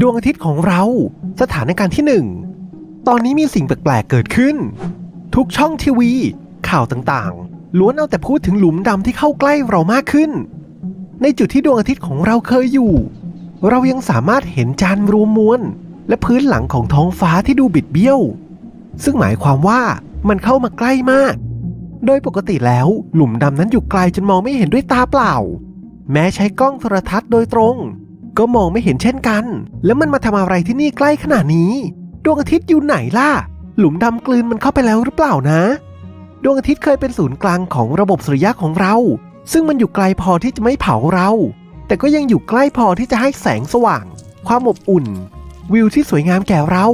ดวงอาทิตย์ของเราสถานการณ์ที่หนึ่งตอนนี้มีสิ่งแปลกๆเกิดขึ้น ทุกช่องทีวี ข่าวต่างๆ ล้วนเอาแต่พูดถึงหลุมดำที่เข้าใกล้เรามากขึ้น ในจุดที่ดวงอาทิตย์ของเราเคยอยู่ เรายังสามารถเห็นจานรวมมวลและพื้นหลังของท้องฟ้าที่ดูบิดเบี้ยว ซึ่งหมายความว่ามันเข้ามาใกล้มาก โดยปกติแล้วหลุมดำนั้นอยู่ไกลจนมองไม่เห็นด้วยตาเปล่า แม้ใช้กล้องโทรทัศน์โดยตรง ก็มองไม่เห็นเช่นกัน แล้วมันมาทำอะไรที่นี่ใกล้ขนาดนี้ ดวงอาทิตย์อยู่ไหนล่ะ หลุมดำกลืนมันเข้าไปแล้วหรือเปล่านะ ดวงอาทิตย์เคยเป็นศูนย์กลางของระบบสุริยะของเรา ซึ่งมันอยู่ไกลพอที่จะไม่เผาเรา แต่ก็ยังอยู่ใกล้พอที่จะให้แสงสว่าง ความอบอุ่น วิวที่สวยงามแก่เรา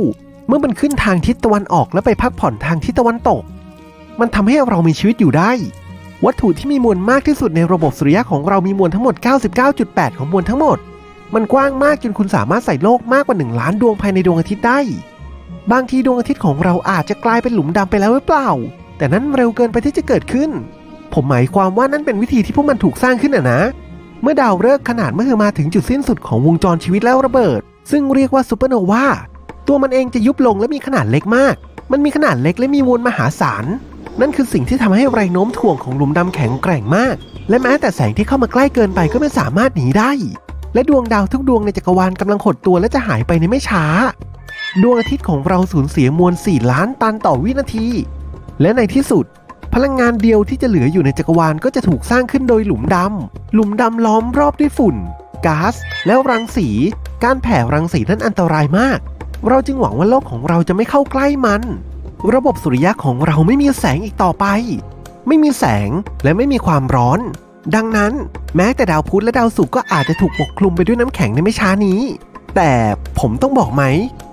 เมื่อมันขึ้นทางทิศตะวันออกและไปพักผ่อนทางทิศตะวันตก มันทำให้เรามีชีวิตอยู่ได้วัตถุที่มีมวลมากที่สุดในระบบสุริยะของเรามีมวลทั้งหมด 99.8 ของมวลทั้งหมด มันกว้างมากจนคุณสามารถใส่โลกมากกว่า 1 ล้านดวงภายในดวงอาทิตย์ได้ บางทีดวงอาทิตย์ของเราอาจจะกลายเป็นหลุมดำไปแล้วหรือเปล่า แต่นั้นเร็วเกินไปที่จะเกิดขึ้น ผมหมายความว่านั่นเป็นวิธีที่พวกมันถูกสร้างขึ้นอะนะ เมื่อดาวฤกษ์ขนาดเมื่อมาถึงจุดสิ้นสุดของวงจรชีวิตแล้วระเบิด ซึ่งเรียกว่าซูเปอร์โนวาตัวมันเองจะยุบลงและมีขนาดเล็กมาก มันมีขนาดเล็กและมีมวลมหาศาล นั่นคือสิ่งที่ทำให้แรงโน้มถ่วงของหลุมดำแข็งแกร่งมาก และแม้แต่แสงที่เข้ามาใกล้เกินไปก็ไม่สามารถหนีได้ และดวงดาวทุกดวงในจักรวาลกำลังหดตัวและจะหายไปในไม่ช้า ดวงอาทิตย์ของเราสูญเสียมวล 4 ล้านตันต่อวินาที และในที่สุด พลังงานเดียวที่จะเหลืออยู่ในจักรวาลก็จะถูกสร้างขึ้นโดยหลุมดำหลุมดำล้อมรอบด้วยฝุ่นก๊าซแล้วรังสี การแผ่รังสีนั้นอันตรายมาก เราจึงหวังว่าโลกของเราจะไม่เข้าใกล้มัน ระบบสุริยะของเราไม่มีแสงอีกต่อไป ไม่มีแสงและไม่มีความร้อน ดังนั้นแม้แต่ดาวพุธและดาวศุกร์ก็อาจจะถูกปกคลุมไปด้วยน้ำแข็งในไม่ช้านี้ แต่ผมต้องบอกไหม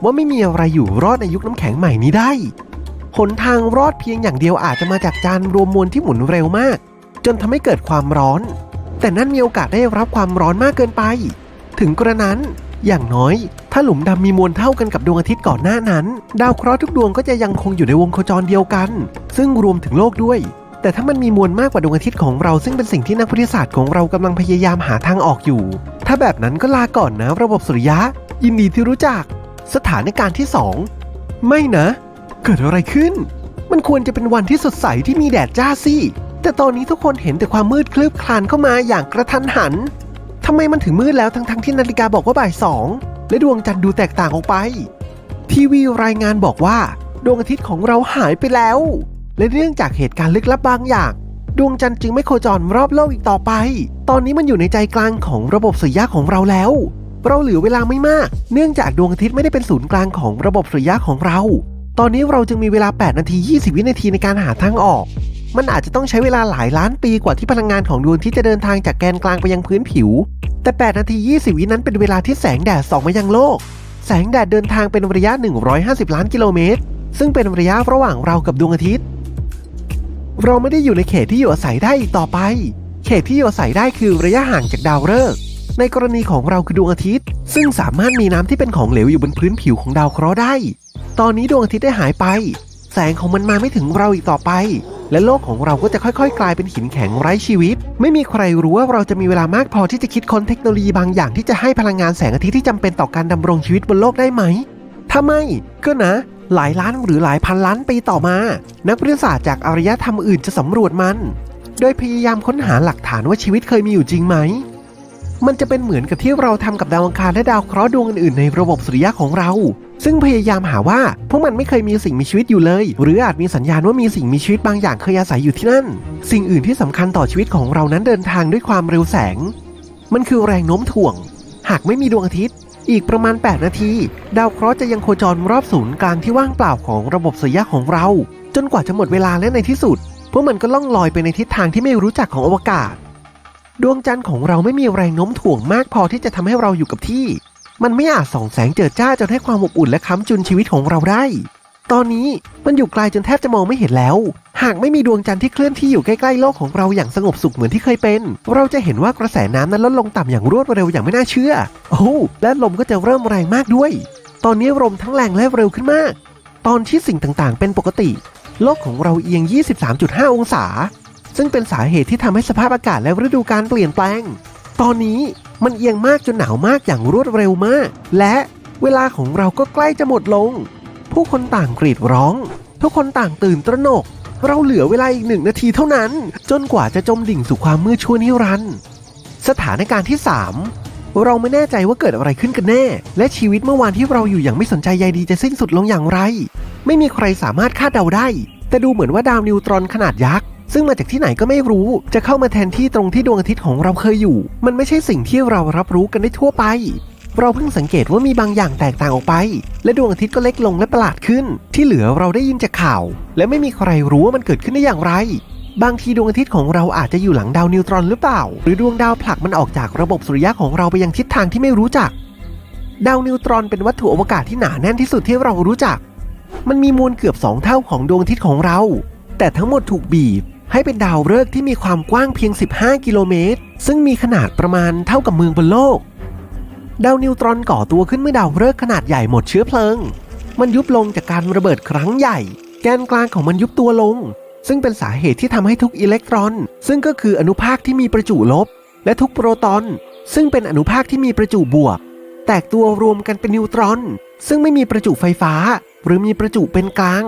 ว่าไม่มีอะไรอยู่รอดในยุคน้ำแข็งใหม่นี้ได้หนทางรอดเพียงอย่างเดียวอาจจะมาจากจานรวมมวลที่หมุนเร็วมาก จนทำให้เกิดความร้อน แต่นั่นมีโอกาสได้รับความร้อนมากเกินไป ถึงกระนั้นอย่างน้อย ถ้าหลุมดำมีมวลเท่ากันกับดวงอาทิตย์ก่อนหน้านั้น ดาวเคราะห์ทุกดวงก็จะยังคงอยู่ในวงโคจรเดียวกัน ซึ่งรวมถึงโลกด้วย แต่ถ้ามันมีมวลมากกว่าดวงอาทิตย์ของเราซึ่งเป็นสิ่งที่นักวิทยาศาสตร์ของเรากำลังพยายามหาทางออกอยู่ ถ้าแบบนั้นก็ลาก่อนนะ ระบบสุริยะ ยินดีที่รู้จัก สถานการณ์ที่สองไม่นะ เกิดอะไรขึ้น มันควรจะเป็นวันที่สดใสที่มีแดดจ้าสิแต่ตอนนี้ทุกคนเห็นแต่ความมืดคลืบคลานเข้ามาอย่างกระทันหันทำไมมันถึงมืดแล้วทั้งๆที่นาฬิกาบอกว่าบ่ายสองและดวงจันทร์ดูแตกต่างออกไป ทีวีรายงานบอกว่า ดวงอาทิตย์ของเราหายไปแล้ว และเนื่องจากเหตุการณ์ลึกลับบางอย่าง ดวงจันทร์จึงไม่โคจรรอบโลกอีกต่อไป ตอนนี้มันอยู่ในใจกลางของระบบสุริยะของเราแล้ว เราเหลือเวลาไม่มาก เนื่องจากดวงอาทิตย์ไม่ได้เป็นศูนย์กลางของระบบสุริยะของเรา ตอนนี้เราจึงมีเวลา 8 นาที 20 วินาทีในการหาทางออก มันอาจจะต้องใช้เวลาหลายล้านปีกว่าที่พลังงานของดวงทิตย์จะเดินทางจากแกนกลางไปยังพื้นผิว แต่ 8 นาที 20 วินั้นเป็นเวลาที่แสงแดดส่องมายังโลก แสงแดดเดินทางเป็นระยะ 150 ล้านกิโลเมตร ซึ่งเป็นระยะระหว่างเรากับดวงอาทิตย์ เราไม่ได้อยู่ในเขตที่อยู่อาศัยได้อีกต่อไป เขตที่อยู่อาศัยได้คือระยะห่างจากดาวฤกษ์ในกรณีของเราคือดวงอาทิตย์ ซึ่งสามารถมีน้ำที่เป็นของเหลวอยู่บนพื้นผิวของดาวเคราะห์ได้ ตอนนี้ดวงอาทิตย์ได้หายไป แสงของมันมาไม่ถึงเราอีกต่อไป และโลกของเราก็จะค่อยๆ กลายเป็นหินแข็งไร้ชีวิต ไม่มีใครรู้ว่าเราจะมีเวลามากพอที่จะคิดค้นเทคโนโลยีบางอย่างที่จะให้พลังงานแสงอาทิตย์ที่จำเป็นต่อการดำรงชีวิตบนโลกได้ไหมถ้าไม่ก็นะ หลายล้านหรือหลายพันล้านปีต่อมา นักวิทยาศาสตร์จากอารยธรรมอื่นจะสำรวจมัน โดยพยายามค้นหาหลักฐานว่าชีวิตเคยมีอยู่จริงไหม มันจะเป็นเหมือนกับที่เราทำกับดาวอังคารและดาวเคราะห์ดวงอื่นๆในระบบสุริยะของเรา ซึ่งพยายามหาว่าพวกมันไม่เคยมีสิ่งมีชีวิตอยู่เลย หรืออาจมีสัญญาณว่ามีสิ่งมีชีวิตบางอย่างเคยอาศัยอยู่ที่นั่น สิ่งอื่นที่สำคัญต่อชีวิตของเรานั้นเดินทางด้วยความเร็วแสง มันคือแรงโน้มถ่วง หากไม่มีดวงอาทิตย์ อีกประมาณ 8 นาที ดาวเคราะห์จะยังโคจรรอบศูนย์กลางที่ว่างเปล่าของระบบสุริยะของเรา จนกว่าจะหมดเวลาและในที่สุด พวกมันก็ล่องลอยไปในทิศทางที่ไม่รู้จักของอวกาศ ดวงจันทร์ของเราไม่มีแรงโน้มถ่วงมากพอที่จะทำให้เราอยู่กับที่ มันไม่อาจส่องแสงเจิดจ้าจนให้ความอบอุ่นและค้ำจุนชีวิตของเราได้ ตอนนี้มันอยู่ไกลจนแทบจะมองไม่เห็นแล้ว หากไม่มีดวงจันทร์ที่เคลื่อนที่อยู่ใกล้ๆโลกของเราอย่างสงบสุขเหมือนที่เคยเป็น เราจะเห็นว่ากระแสน้ำนั้นลดลงต่ำอย่างรวดเร็วอย่างไม่น่าเชื่อ โอ้และลมก็จะเริ่มแรงมากด้วย ตอนนี้ลมทั้งแรงและเร็วขึ้นมาก ตอนที่สิ่งต่างๆ เป็นปกติ โลกของเราเอียง 23.5 องศา ซึ่งเป็นสาเหตุที่ทำให้สภาพอากาศและฤดูกาลเปลี่ยนแปลง ตอนนี้มันเอียงมากจนหนาวมากอย่างรวดเร็วมาก และเวลาของเราก็ใกล้จะหมดลง ผู้คนต่างกรีดร้อง ทุกคนต่างตื่นตระหนก เราเหลือเวลาอีกหนึ่งนาทีเท่านั้น จนกว่าจะจมดิ่งสู่ความมืดชั่วนิรันดร์สถานการณ์ที่ 3 เราไม่แน่ใจว่าเกิดอะไรขึ้นกันแน่ และชีวิตเมื่อวานที่เราอยู่อย่างไม่สนใจใยดีจะสิ้นสุดลงอย่างไร ไม่มีใครสามารถคาดเดาได้ แต่ดูเหมือนว่าดาวนิวตรอนขนาดยักษ์ซึ่งมาจากที่ไหนก็ไม่รู้ จะเข้ามาแทนที่ตรงที่ดวงอาทิตย์ของเราเคยอยู่ มันไม่ใช่สิ่งที่เรารับรู้กันได้ทั่วไป เราเพิ่งสังเกตว่ามีบางอย่างแตกต่างออกไป และดวงอาทิตย์ก็เล็กลงและประหลาดขึ้น ที่เหลือเราได้ยินจากข่าว และไม่มีใครรู้ว่ามันเกิดขึ้นได้อย่างไร บางทีดวงอาทิตย์ของเราอาจจะอยู่หลังดาวนิวตรอนหรือเปล่า หรือดวงดาวผลักมันออกจากระบบสุริยะของเราไปยังทิศทางที่ไม่รู้จัก ดาวนิวตรอนเป็นวัตถุอวกาศที่หนาแน่นที่สุดที่เรารู้จัก มันมีมวลเกือบสองเท่าของดวงอาทิตย์ของเรา แต่ทั้งหมดถูกบีบให้เป็นดาวฤกษ์ที่มีความกว้างเพียง 15 กิโลเมตร ซึ่งมีขนาดประมาณเท่ากับเมืองบนโลก ดาวนิวตรอนก่อตัวขึ้นเมื่อดาวฤกษ์ขนาดใหญ่หมดเชื้อเพลิง มันยุบลงจากการระเบิดครั้งใหญ่ แกนกลางของมันยุบตัวลง ซึ่งเป็นสาเหตุที่ทำให้ทุกอิเล็กตรอน ซึ่งก็คืออนุภาคที่มีประจุลบ และทุกโปรตอน ซึ่งเป็นอนุภาคที่มีประจุบวก แตกตัวรวมกันเป็นนิวตรอน ซึ่งไม่มีประจุไฟฟ้า หรือมีประจุเป็นกลาง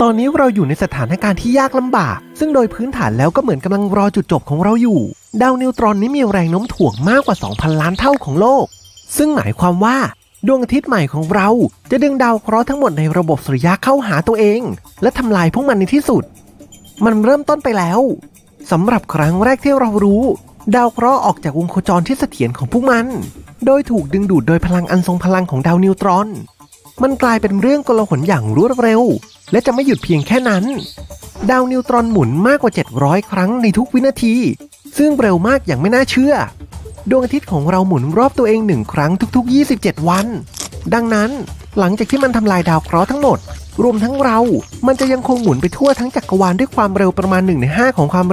ตอนนี้เราอยู่ในสถานการณ์ที่ยากลำบาก ซึ่งโดยพื้นฐานแล้วก็เหมือนกำลังรอจุดจบของเราอยู่ ดาวนิวตรอนนี้มีแรงโน้มถ่วงมากกว่า 2,000 ล้านเท่าของโลก ซึ่งหมายความว่าดวงอาทิตย์ใหม่ของเราจะดึงดาวเคราะห์ทั้งหมดในระบบสุริยะเข้าหาตัวเอง และทำลายพวกมันในที่สุด มันเริ่มต้นไปแล้วสำหรับครั้งแรกที่เรารู้ ดาวเคราะห์ออกจากวงโคจรที่เสถียรของพวกมัน โดยถูกดึงดูดโดยพลังอันทรงพลังของดาวนิวตรอน มันกลายเป็นเรื่องกลาหนอย่างรวดเร็ว และจะไม่หยุดเพียงแค่นั้น ดาวนิวตรอนหมุนมากกว่า 700 ครั้งในทุกวินาที ซึ่งเร็วมากอย่างไม่น่าเชื่อ ดวงอาทิตย์ของเราหมุนรอบตัวเองหนึ่งครั้งทุก ๆ 27 วัน ดังนั้นหลังจากที่มันทำลายดาวเคราะห์ทั้งหมด รวมทั้งเรา มันจะยังคงหมุนไปทั่วทั้งจักรวาลด้วยความเร็วประมาณ1ใน5ของความเร็ว